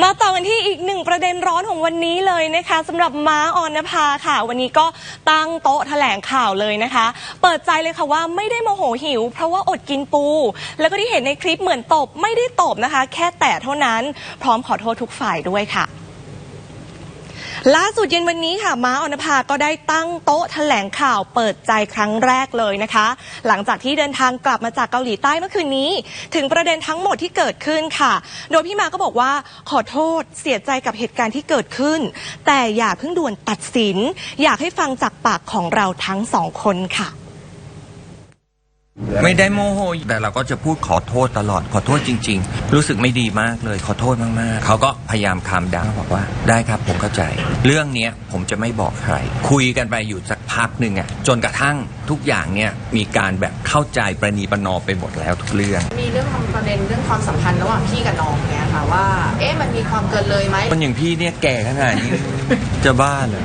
มาต่อกันที่อีกหนึ่งประเด็นร้อนของวันนี้เลยนะคะสำหรับม้าออนภาค่ะ วันนี้ก็ตั้งโต๊ะแถลงข่าวเลยนะคะ เปิดใจเลยค่ะว่าไม่ได้โมโหหิว เพราะว่าอดกินปู แล้วก็ที่เห็นในคลิปเหมือนตบไม่ได้ตบนะคะ แค่แตะเท่านั้น พร้อมขอโทษทุกฝ่ายด้วยค่ะ ล่าสุดเย็นวันนี้ค่ะม้าออนภาก็ได้ตั้งโต๊ะแถลงข่าวเปิดใจครั้งแรกเลยนะคะ หลังจากที่เดินทางกลับมาจากเกาหลีใต้เมื่อคืนนี้ ถึงประเด็นทั้งหมดที่เกิดขึ้นค่ะ โดยพี่มาก็บอกว่าขอโทษเสียใจกับเหตุการณ์ที่เกิดขึ้น แต่อย่าเพิ่งด่วนตัดสิน อยากให้ฟังจากปากของเราทั้งสองคนค่ะ ไม่ได้โมโหแต่เราก็จะพูดขอโทษตลอดขอโทษจริง ๆ รู้สึกไม่ดีมากเลยขอโทษมากๆเขาก็พยายามคำดาวบอกว่าได้ครับผมเข้าใจ เรื่องเนี้ยผมจะไม่บอกใคร คุยกันไปอยู่สักพักหนึ่งอะจนกระทั่งทุกอย่างเนี่ยมีการแบบเข้าใจประนีประนอมไปหมดแล้วทุกเรื่อง มีเรื่องประเด็นเรื่องความสัมพันธ์ระหว่างพี่กับน้องเนี่ยค่ะว่า เอ๊ะมันมีความเกินเลยไหมคนอย่างพี่เนี่ยแก่ขนาดนี้จะบ้าเหรอ